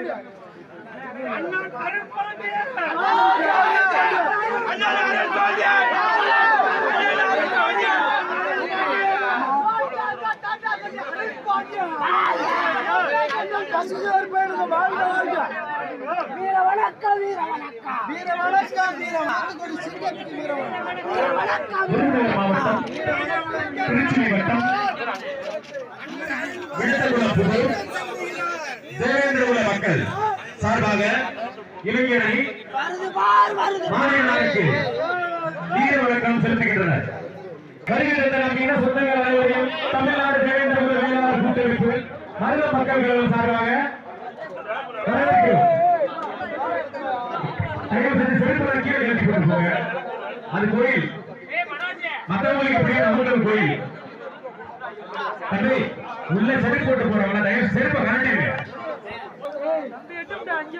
அண்ணன் அருண்பாண்டியன் வீர வணக்கம் வீர வணக்கம் வீர வணக்கம் வீர வணக்கம் மாவட்டம் திருச்சி வட்டம் விழுத்தகுளப்புதூர் மக்கள் சார்பாக இளைஞரை மாநிலங்களுக்கு வீர வணக்கம் செலுத்துகின்றனர். வருகின்ற நம் இன சொந்தங்கள் அனைவரையும் தமிழ்நாடு தேவேந்திரகுல வேளாண் கூட்டமைப்பு மருத மக்கள் கழகம் சார்பாக அது கோயில். மற்றவங்களுக்கு நம்மளும் கோயில். தம்பி உள்ள செருப்பு போட்டு போறவங்கள தயவு செருப்பை கரண்டிங்க அருண் பாண்டியன்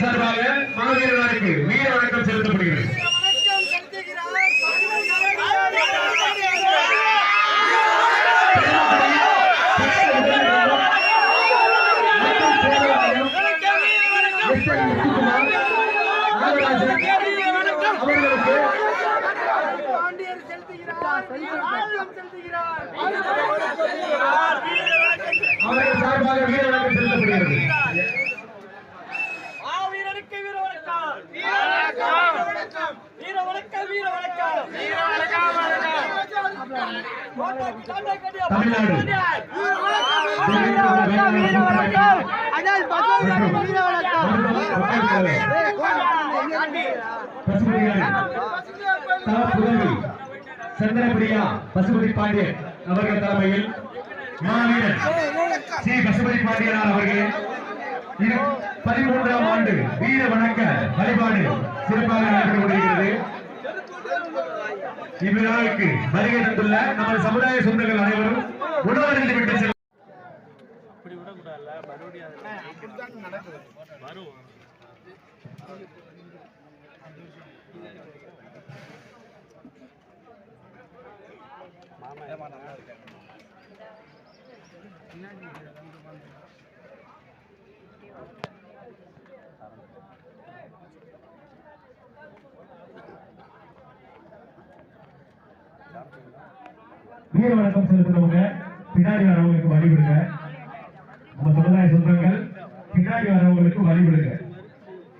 சார்பாக மகளிர் வீர வணக்கம் செலுத்தப்படுகிறது வணக்கம் செலுத்துகிறார் அவர்களுக்கு பாண்டியர் செலுத்துகிறார் அவர்கள் சார்பாக வீர வணக்கம் செலுத்தப்படுகிறது வீரனுக்கு வீர வணக்கம் வீர வணக்கம் வீர வணக்கம் வீர வணக்கம் வீர வணக்கம் வீர வணக்கம் அண்ணல் பகவான் வீர வணக்கம் சந்திரபிரியா பசுபதி பாண்டியன் அவர்கள் தலைமையில் மாவீரன் சி பசுபதி பாண்டியனார் அவர்களே பதிமூன்றாம் ஆண்டு வீர வணக்க வழிபாடு சிறப்பாக நடந்து கொண்டிருக்கிறது இவ்விழாவுக்கு வருகை தந்துள்ள நமது சமுதாய சொந்தங்கள் அனைவரும் உணவருந்து விட்டு செல்ல வீர வணக்கம் செலுத்துறவங்க பின்னாடி வரவங்களுக்கு வழிவிடுங்க. நம்ம சமுதாய சொந்தங்கள் பின்னாடி வரவங்களுக்கு வழிவிடுங்க.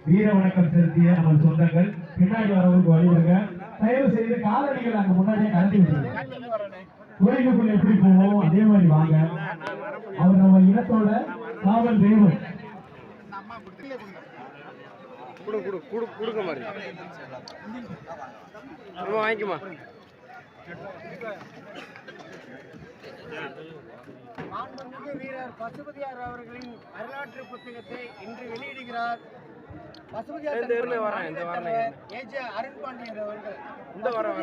வீர வணக்கம் செலுத்திய நம்ம சொந்தங்கள். பின்னாடி வரவங்களுக்கு வழிவிடுங்க தயவு செய்து காலடிகள் அங்க முன்னாடியே கலந்து கோயிலுக்குள்ள எப்படி போவோம் அதே மாதிரி வாங்க. அவர் நம்ம இனத்தோட காவல் தெய்வம். கொடு கொடு கொடு கொடுக்க மாதிரி. நம்ம வாங்கிக்குமா? மாண்புமிகு வீரர் பசுபதியார் அவர்களின் வரலாற்று புத்தகத்தை இன்று வெளியிடுகிறார். இந்த வரேன், இந்த அவர்கள். இந்த வரேன்,